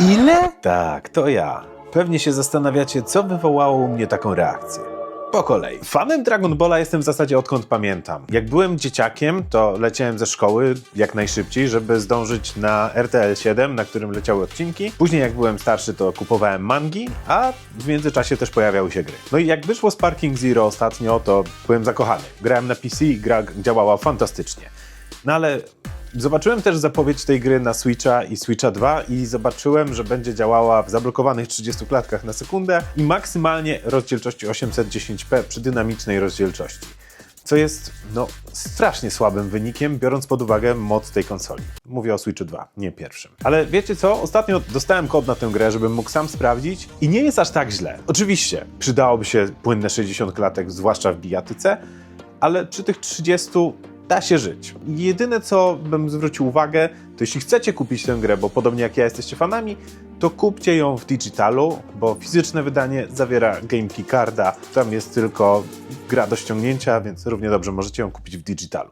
Ile? Tak, to ja. Pewnie się zastanawiacie, co wywołało u mnie taką reakcję. Po kolei. Fanem Dragon Balla jestem w zasadzie odkąd pamiętam. Jak byłem dzieciakiem, to leciałem ze szkoły jak najszybciej, żeby zdążyć na RTL 7, na którym leciały odcinki. Później jak byłem starszy, to kupowałem mangi, a w międzyczasie też pojawiały się gry. No i jak wyszło Sparking Zero ostatnio, to byłem zakochany. Grałem na PC i gra działała fantastycznie. No ale zobaczyłem też zapowiedź tej gry na Switcha i Switcha 2 i zobaczyłem, że będzie działała w zablokowanych 30 klatkach na sekundę i maksymalnie rozdzielczości 810p przy dynamicznej rozdzielczości. Co jest, no, strasznie słabym wynikiem, biorąc pod uwagę moc tej konsoli. Mówię o Switchu 2, nie pierwszym. Ale wiecie co? Ostatnio dostałem kod na tę grę, żebym mógł sam sprawdzić i nie jest aż tak źle. Oczywiście, przydałoby się płynne 60 klatek, zwłaszcza w bijatyce, ale przy tych 30 da się żyć. Jedyne co bym zwrócił uwagę, to jeśli chcecie kupić tę grę, bo podobnie jak ja jesteście fanami, to kupcie ją w digitalu, bo fizyczne wydanie zawiera GameKey tam jest tylko gra do ściągnięcia, więc równie dobrze możecie ją kupić w digitalu.